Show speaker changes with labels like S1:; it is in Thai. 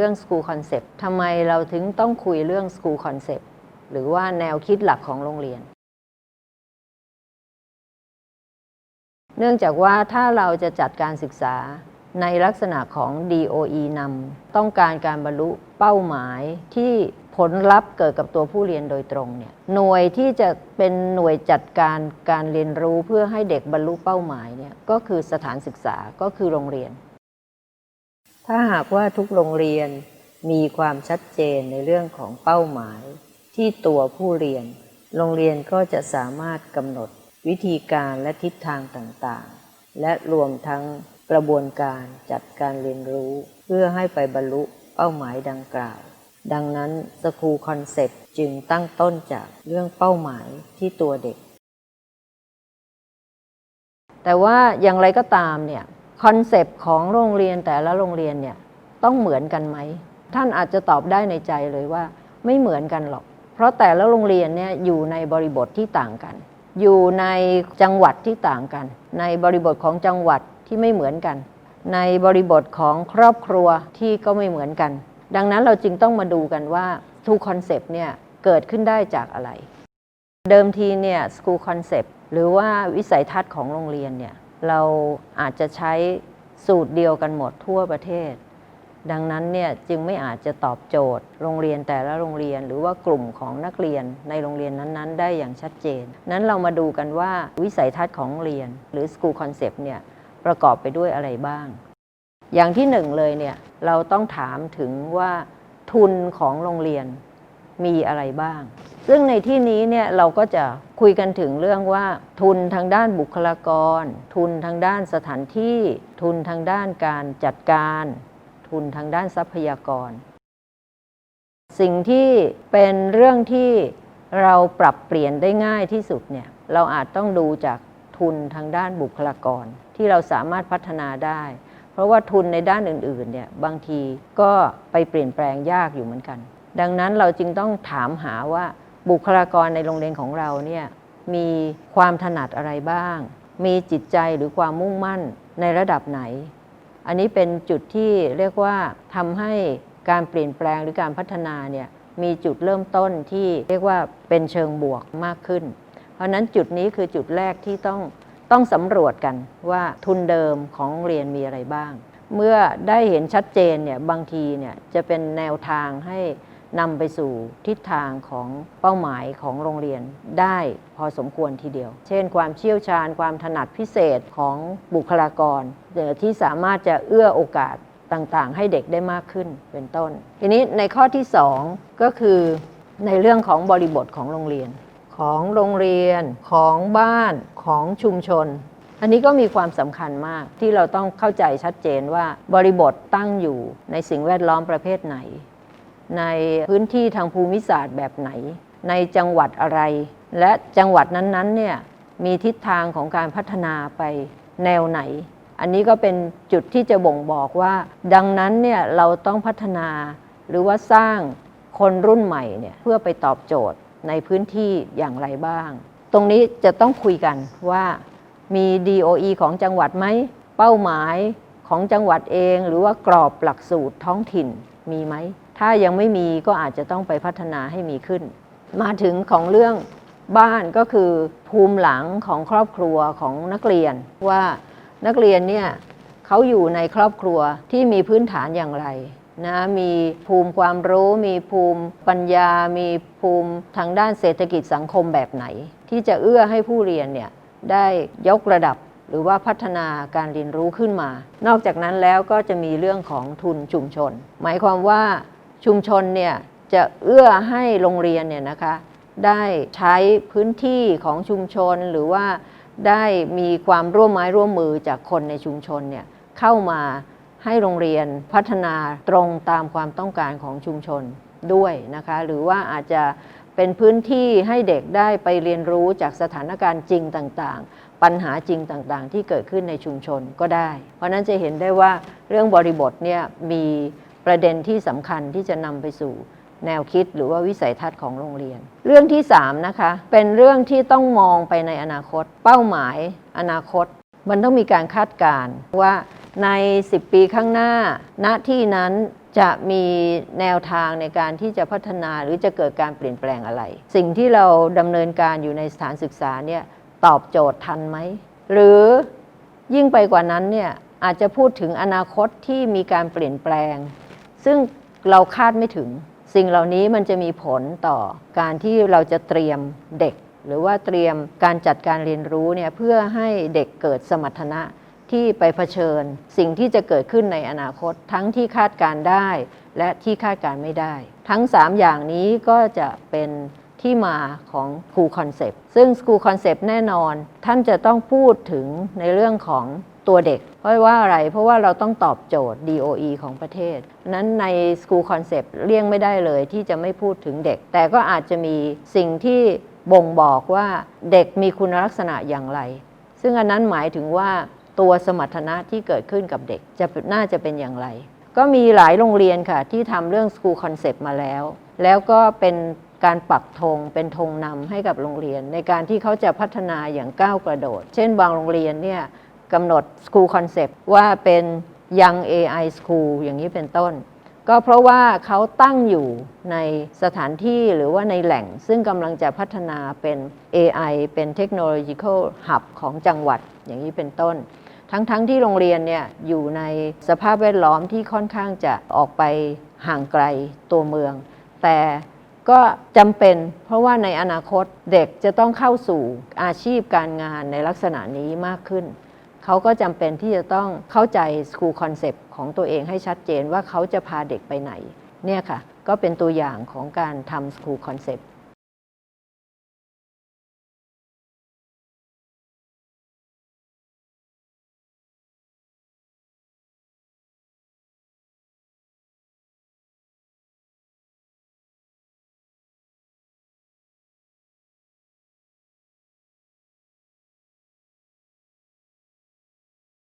S1: รื่อง School Concept ทำไมเราถึงต้องคุยเรื่อง School Concept หรือว่าแนวคิดหลักของโรงเรียน เนื่องจากว่าถ้าเราจะจัดการศึกษาในลักษณะของ DOE นำต้องการการบรรลุเป้าหมายที่ผลลัพธ์เกิดกับตัวผู้เรียนโดยตรงเนี่ยหน่วยที่จะเป็นหน่วยจัดการการเรียนรู้เพื่อให้เด็กบรรลุเป้าหมายเนี่ยก็คือสถานศึกษาก็คือโรงเรียน ถ้าหากว่าทุกโรงเรียนมีความชัดเจนในเรื่องของเป้าหมาย ที่ตัวผู้เรียน โรงเรียนก็จะสามารถกำหนดวิธีการและทิศทางต่างๆ และรวมทั้งกระบวนการจัดการเรียนรู้ เพื่อให้ไปบรรลุเป้าหมายดังกล่าว ดังนั้นสคูลคอนเซปต์จึงตั้งต้นจากเรื่องเป้าหมายที่ตัวเด็ก แต่ว่าอย่างไรก็ตามเนี่ย คอนเซปต์ของโรงเรียนแต่ละโรงเรียนเนี่ยต้องเหมือนกันไหม ท่านอาจจะตอบได้ในใจเลยว่าไม่เหมือนกันหรอก เพราะแต่ละโรงเรียนเนี่ยอยู่ในบริบทที่ต่างกัน อยู่ในจังหวัดที่ต่างกัน ในบริบทของจังหวัดที่ไม่เหมือนกัน ในบริบทของครอบครัวที่ก็ไม่เหมือนกัน ดังนั้นเราจึงต้องมาดูกันว่าทูคอนเซปต์เนี่ยเกิดขึ้นได้จากอะไร เดิมทีเนี่ย school concept หรือว่าวิสัยทัศน์ของโรงเรียนเนี่ย เราอาจจะใช้สูตรเดียวกันหมดทั่วประเทศ ดังนั้นเนี่ยจึงไม่อาจจะตอบโจทย์ โรงเรียนแต่ละโรงเรียน หรือว่ากลุ่มของนักเรียนในโรงเรียนนั้นๆ ได้อย่างชัดเจน นั้นเรามาดูกันว่าวิสัยทัศน์ของโรงเรียน หรือ school concept เนี่ยประกอบไปด้วยอะไรบ้าง อย่างที่หนึ่งเลยเนี่ยเราต้องถามถึงว่าทุนของโรงเรียนมีอะไรบ้าง ซึ่งในที่นี้เนี่ยเราก็จะคุยกันถึงเรื่องว่า ทุนทางด้านบุคลากร ทุนทางด้านสถานที่ ทุนทางด้านการจัดการ ทุนทางด้านทรัพยากร สิ่งที่เป็นเรื่องที่เราปรับเปลี่ยนได้ง่ายที่สุดเนี่ยเราอาจต้องดูจากทุนทางด้านบุคลากร ที่เราสามารถพัฒนาได้ เพราะว่าทุนในด้านอื่นๆเนี่ยบางทีก็ไปเปลี่ยนแปลงยากอยู่เหมือนกัน ดังนั้นเราจึงต้องถามหาว่า บุคลากรในโรงเรียนของเราเนี่ยมีความถนัดอะไรบ้าง มีจิตใจหรือความมุ่งมั่นในระดับไหน อันนี้เป็นจุดที่เรียกว่าทำให้การเปลี่ยนแปลงหรือการพัฒนาเนี่ยมีจุดเริ่มต้นที่เรียกว่าเป็นเชิงบวกมากขึ้น เพราะนั้นจุดนี้คือจุดแรกที่ต้องต้องสำรวจกันว่าทุนเดิมของโรงเรียนมีอะไรบ้าง เมื่อได้เห็นชัดเจนเนี่ยบางทีเนี่ยจะเป็นแนวทางให้ นำไปสู่ทิศทางของเป้าหมายของโรงเรียนได้พอสมควรทีเดียว เช่น ความเชี่ยวชาญความถนัดพิเศษของบุคลากรเอ่อที่สามารถจะเอื้อโอกาสต่างๆ ให้เด็กได้มากขึ้นเป็นต้น ทีนี้ในข้อที่ 2 ก็คือในเรื่องของบริบทของโรงเรียน ของโรงเรียนของบ้านของชุมชน อันนี้ก็มีความสำคัญมากที่เราต้องเข้าใจชัดเจนว่าบริบทตั้งอยู่ในสิ่งแวดล้อมประเภทไหน ในพื้นที่ทางภูมิศาสตร์แบบไหน ในจังหวัดอะไร และจังหวัดนั้นๆเนี่ยมีทิศทางของการพัฒนาไปแนวไหน อันนี้ก็เป็นจุดที่จะบ่งบอกว่า ดังนั้นเนี่ยเราต้องพัฒนาหรือว่าสร้างคนรุ่นใหม่เนี่ยเพื่อไปตอบโจทย์ในพื้นที่อย่างไรบ้าง ตรงนี้จะต้องคุยกันว่ามี DOE ของจังหวัดไหม เป้าหมายของจังหวัดเอง หรือว่ากรอบหลักสูตรท้องถิ่นมีไหม ถ้ายังไม่มีก็อาจจะต้องไปพัฒนาให้มีขึ้น มาถึงของเรื่องบ้านก็คือภูมิหลังของครอบครัวของนักเรียน ว่านักเรียนเนี่ยเขาอยู่ในครอบครัวที่มีพื้นฐานอย่างไรนะมีภูมิความรู้ มีภูมิปัญญา มีภูมิทางด้านเศรษฐกิจสังคมแบบไหน ที่จะเอื้อให้ผู้เรียนเนี่ยได้ยกระดับหรือว่าพัฒนาการเรียนรู้ขึ้นมา นอกจากนั้นแล้วก็จะมีเรื่องของทุนชุมชน หมายความว่า ชุมชนเนี่ยจะเอื้อให้โรงเรียนเนี่ยนะคะได้ใช้พื้นที่ของชุมชนหรือว่าได้มีความร่วมไม้ร่วมมือจากคนในชุมชนเนี่ยเข้ามาให้โรงเรียนพัฒนาตรงตามความต้องการของชุมชนด้วยนะคะหรือว่าอาจจะเป็นพื้นที่ให้เด็กได้ไปเรียนรู้จากสถานการณ์จริงต่างๆ ปัญหาจริงต่างๆ ที่เกิดขึ้นในชุมชนก็ได้ เพราะนั้นจะเห็นได้ว่าเรื่องบริบทเนี่ยมี ประเด็นที่สำคัญที่จะนำไปสู่แนวคิดหรือว่าวิสัยทัศน์ของโรงเรียน เรื่องที่ 3 นะคะ เป็นเรื่องที่ต้องมองไปในอนาคต เป้าหมายอนาคต มันต้องมีการคาดการณ์ว่าใน 10 ปีข้างหน้า ณที่นั้นจจะมีแนวทางในการที่จะพัฒนาหรือจะเกิดการเปลี่ยนแปลงอะไร สิ่งที่เราดำเนินการอยู่ในสถานศึกษาเนี่ยตอบโจทย์ทันไหม หรือยิ่งไปกว่านั้นเนี่ยอาจจะพูดถึงอนาคตที่มีการเปลี่ยนแปลง ซึ่งเราคาดไม่ถึง สิ่งเหล่านี้มันจะมีผลต่อการที่เราจะเตรียมเด็ก หรือว่าเตรียมการจัดการเรียนรู้เนี่ยเพื่อให้เด็กเกิดสมรรถนะที่ไปเผชิญ สิ่งที่จะเกิดขึ้นในอนาคต ทั้งที่คาดการได้ และที่คาดการไม่ได้ ทั้ง 3 อย่างนี้ก็จะเป็นที่มาของ School Concept ซึ่ง School Concept แน่นอน ท่านจะต้องพูดถึงในเรื่องของตัวเด็ก เพราะว่าอะไร เพราะว่าเราต้องตอบโจทย์ DOE ของประเทศ นั้นใน School Concept เลี่ยงไม่ได้เลยที่จะไม่พูดถึงเด็ก แต่ก็อาจจะมีสิ่งที่บ่งบอกว่าเด็กมีคุณลักษณะอย่างไร ซึ่งอันนั้นหมายถึงว่าตัวสมรรถนะที่เกิดขึ้นกับเด็กจะน่าจะเป็นอย่างไร ก็มีหลายโรงเรียนค่ะ ที่ทำเรื่อง School Concept มาแล้ว แล้วก็เป็นการปักธงเป็นธงนำให้กับโรงเรียน ในการที่เขาจะพัฒนาอย่างก้าวกระโดด เช่นบางโรงเรียนเนี่ย กำหนด School Concept ว่าเป็น Young AI School อย่างนี้เป็นต้น ก็เพราะว่าเขาตั้งอยู่ในสถานที่หรือว่าในแหล่ง ซึ่งกำลังจะพัฒนาเป็น AI เป็น Technological Hub ของจังหวัดอย่างนี้เป็นต้นทั้งๆทที่โรงเรียนเนี่ยอยู่ในสภาพแวดล้อมที่ค่อนข้างจะออกไปห่างไกลตัวเมือง แต่ก็จำเป็นเพราะว่าในอนาคตเด็กจะต้องเข้าสู่อาชีพการงานในลักษณะนี้มากขึ้น เขาก็จำเป็นที่จะต้องเข้าใจสกูคอนเซปต์ของตัวเองให้ชัดเจนว่าเขาจะพาเด็กไปไหนเนี่ยค่ะก็เป็นตัวอย่างของการทำสกูคอนเซปต์